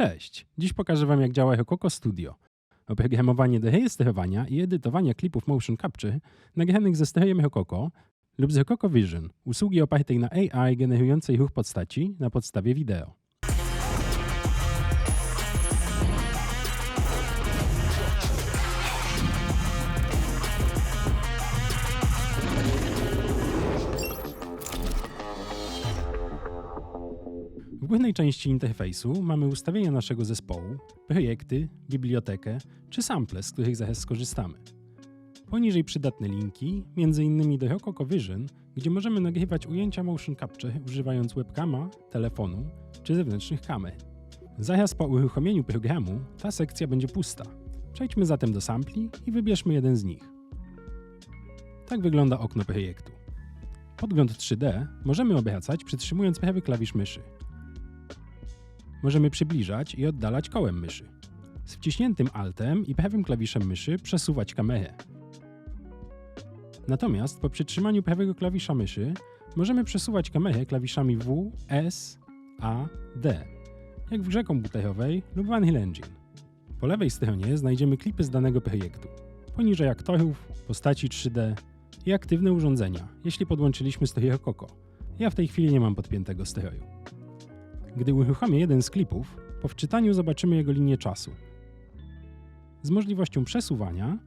Cześć! Dziś pokażę Wam jak działa Hekoko Studio. Oprogramowanie do rejestrowania i edytowania klipów motion capture nagranych ze strojem Hekoko lub z Hekoko Vision, usługi opartej na AI generującej ruch postaci na podstawie wideo. W górnej części interfejsu mamy ustawienia naszego zespołu, projekty, bibliotekę czy sample, z których zaraz skorzystamy. Poniżej przydatne linki, m.in. do Rokoko Vision, gdzie możemy nagrywać ujęcia motion capture używając webcama, telefonu czy zewnętrznych kamer. Zaraz po uruchomieniu programu ta sekcja będzie pusta. Przejdźmy zatem do sampli i wybierzmy jeden z nich. Tak wygląda okno projektu. Podgląd 3D możemy obracać przytrzymując prawy klawisz myszy. Możemy przybliżać i oddalać kołem myszy. Z wciśniętym Altem i prawym klawiszem myszy przesuwać kamerę. Natomiast po przytrzymaniu prawego klawisza myszy możemy przesuwać kamerę klawiszami W, S, A, D, jak w grze komputerowej lub w Unreal Engine. Po lewej stronie znajdziemy klipy z danego projektu. Poniżej aktorów, postaci 3D i aktywne urządzenia, jeśli podłączyliśmy strój Rokoko. Ja w tej chwili nie mam podpiętego stroju. Gdy uruchomię jeden z klipów, po wczytaniu zobaczymy jego linię czasu. Z możliwością przesuwania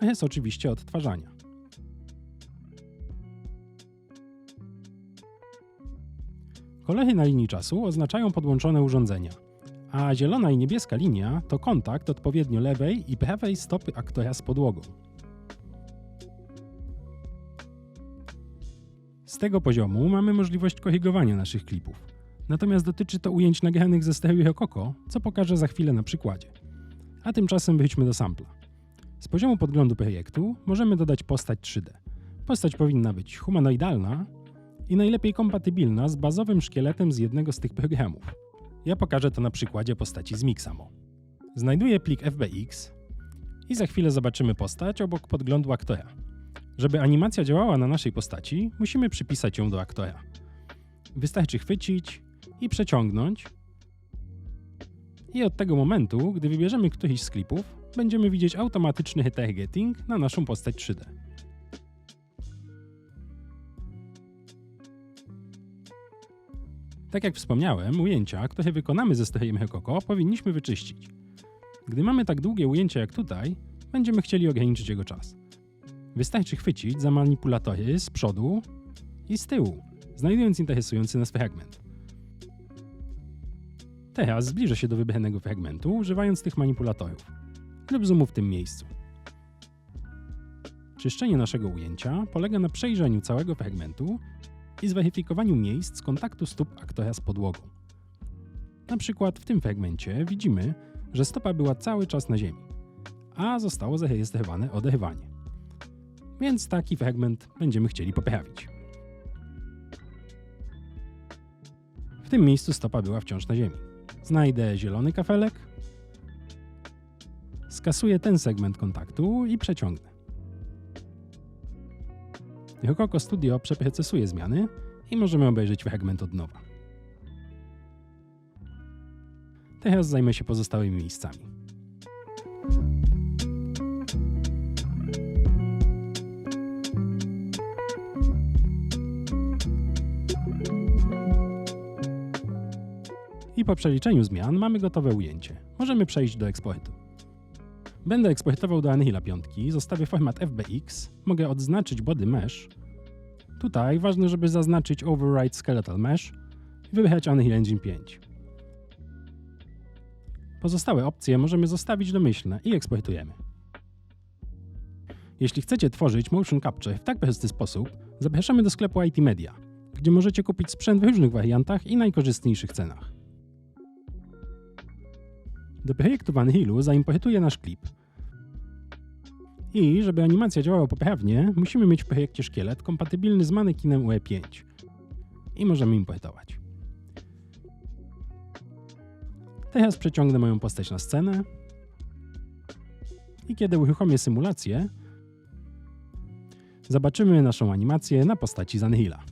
oraz oczywiście odtwarzania. Kolory na linii czasu oznaczają podłączone urządzenia, a zielona i niebieska linia to kontakt odpowiednio lewej i prawej stopy aktora z podłogą. Tego poziomu mamy możliwość korygowania naszych klipów. Natomiast dotyczy to ujęć nagranych ze stereo Rokoko, co pokażę za chwilę na przykładzie. A tymczasem wróćmy do sampla. Z poziomu podglądu projektu możemy dodać postać 3D. Postać powinna być humanoidalna i najlepiej kompatybilna z bazowym szkieletem z jednego z tych programów. Ja pokażę to na przykładzie postaci z Mixamo. Znajduję plik FBX i za chwilę zobaczymy postać obok podglądu aktora. Żeby animacja działała na naszej postaci, musimy przypisać ją do aktora. Wystarczy chwycić i przeciągnąć. I od tego momentu, gdy wybierzemy któryś z klipów, będziemy widzieć automatyczny retargeting na naszą postać 3D. Tak jak wspomniałem, ujęcia, które wykonamy ze strojem Hekoko, powinniśmy wyczyścić. Gdy mamy tak długie ujęcie jak tutaj, będziemy chcieli ograniczyć jego czas. Wystarczy chwycić za manipulatory z przodu i z tyłu, znajdując interesujący nas fragment. Teraz zbliżę się do wybranego fragmentu, używając tych manipulatorów lub zoomu w tym miejscu. Czyszczenie naszego ujęcia polega na przejrzeniu całego fragmentu i zweryfikowaniu miejsc kontaktu stóp aktora z podłogą. Na przykład w tym fragmencie widzimy, że stopa była cały czas na ziemi, a zostało zarejestrowane oderwanie. Więc taki fragment będziemy chcieli poprawić. W tym miejscu stopa była wciąż na ziemi. Znajdę zielony kafelek, skasuję ten segment kontaktu i przeciągnę. Rokoko Studio przeprocesuje zmiany i możemy obejrzeć fragment od nowa. Teraz zajmę się pozostałymi miejscami. I po przeliczeniu zmian mamy gotowe ujęcie. Możemy przejść do eksportu. Będę eksportował do Unreal 5, zostawię format FBX, mogę odznaczyć body mesh. Tutaj ważne, żeby zaznaczyć override skeletal mesh i wybrać Unreal Engine 5. Pozostałe opcje możemy zostawić domyślne i eksportujemy. Jeśli chcecie tworzyć motion capture w tak prosty sposób, zapraszamy do sklepu IT Media, gdzie możecie kupić sprzęt w różnych wariantach i najkorzystniejszych cenach. Do w Unrealu zaimportuję nasz klip. I żeby animacja działała poprawnie, musimy mieć w projekcie szkielet kompatybilny z manekinem UE5. I możemy importować. Teraz przeciągnę moją postać na scenę. I kiedy uruchomię symulację, zobaczymy naszą animację na postaci z Unreala.